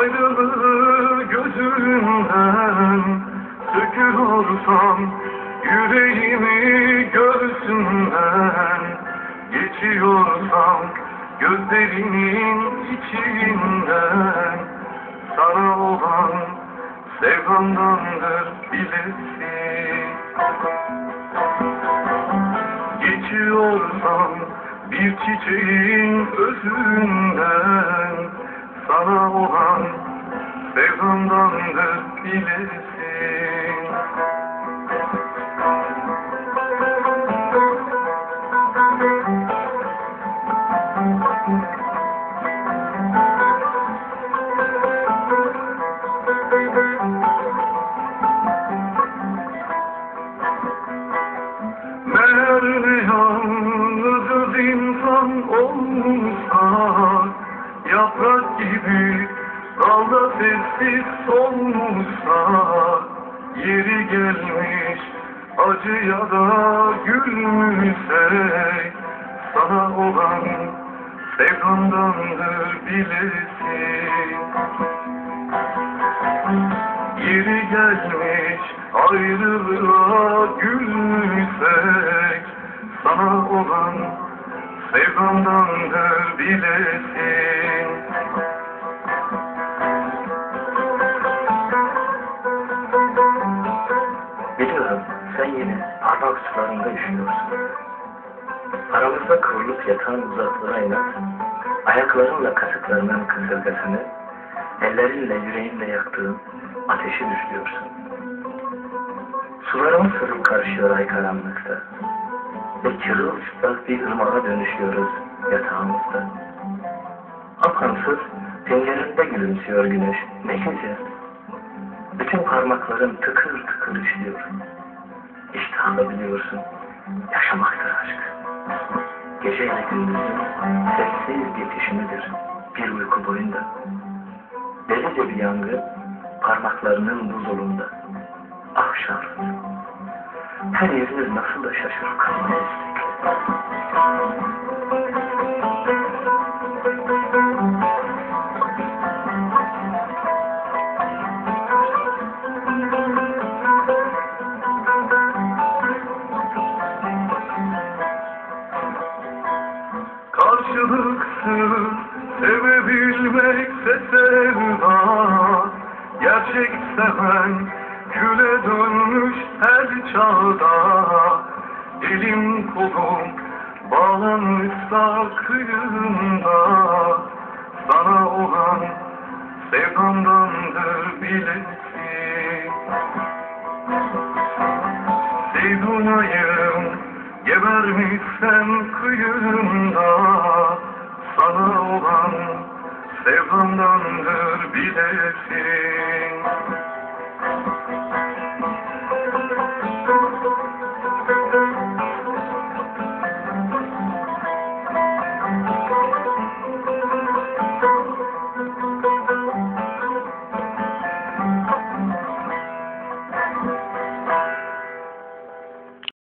Ayrılığı gözünden söküyorsan Yüreğimi göğsünden geçiyorsan Gözlerinin içinden Sana olan sevdamdandır bilesin Geçiyorsan bir çiçeğin özünden Sana olan sevdamdandır bilesin sessiz solmuşsa Yeri gelmiş acıya da gülmüşsek Sana olan sevdamdandır bilesin. Yeri gelmiş ayrılığa gülsek Sana olan sevdamdandır bilesin sularında üşüyorsun. Aramızda kıvrılıp yatan uzaklığına inat, ayaklarınla kasıklarının kısırgasını, ellerinle yüreğinle yaktığın ateşi düşlüyorsun. Sularımız sırrım karışıyor ay karanlıkta ve çırılçıplak bir ırmağa dönüşüyoruz yatağımızda. Apansız pencerende gülümsüyor güneş neşece. Bütün parmakların tıkır tıkır işliyor. İştahla biliyorsun, yaşamaktır aşk. Geceyle gündüzün sessiz geçişimidir bir uyku boyunda. Delice bir yangın parmaklarının buzulunda. Ah Şarlıt, her yeriniz nasıl da şaşırıp kalmayı seven küle dönmüş her çağda. Elim kolum bağlanmışsa kıyında Sana olan sevdamdandır bilesin Seydunayım gebermişsem kıyımda. Sana olan sevdamdandır bilesin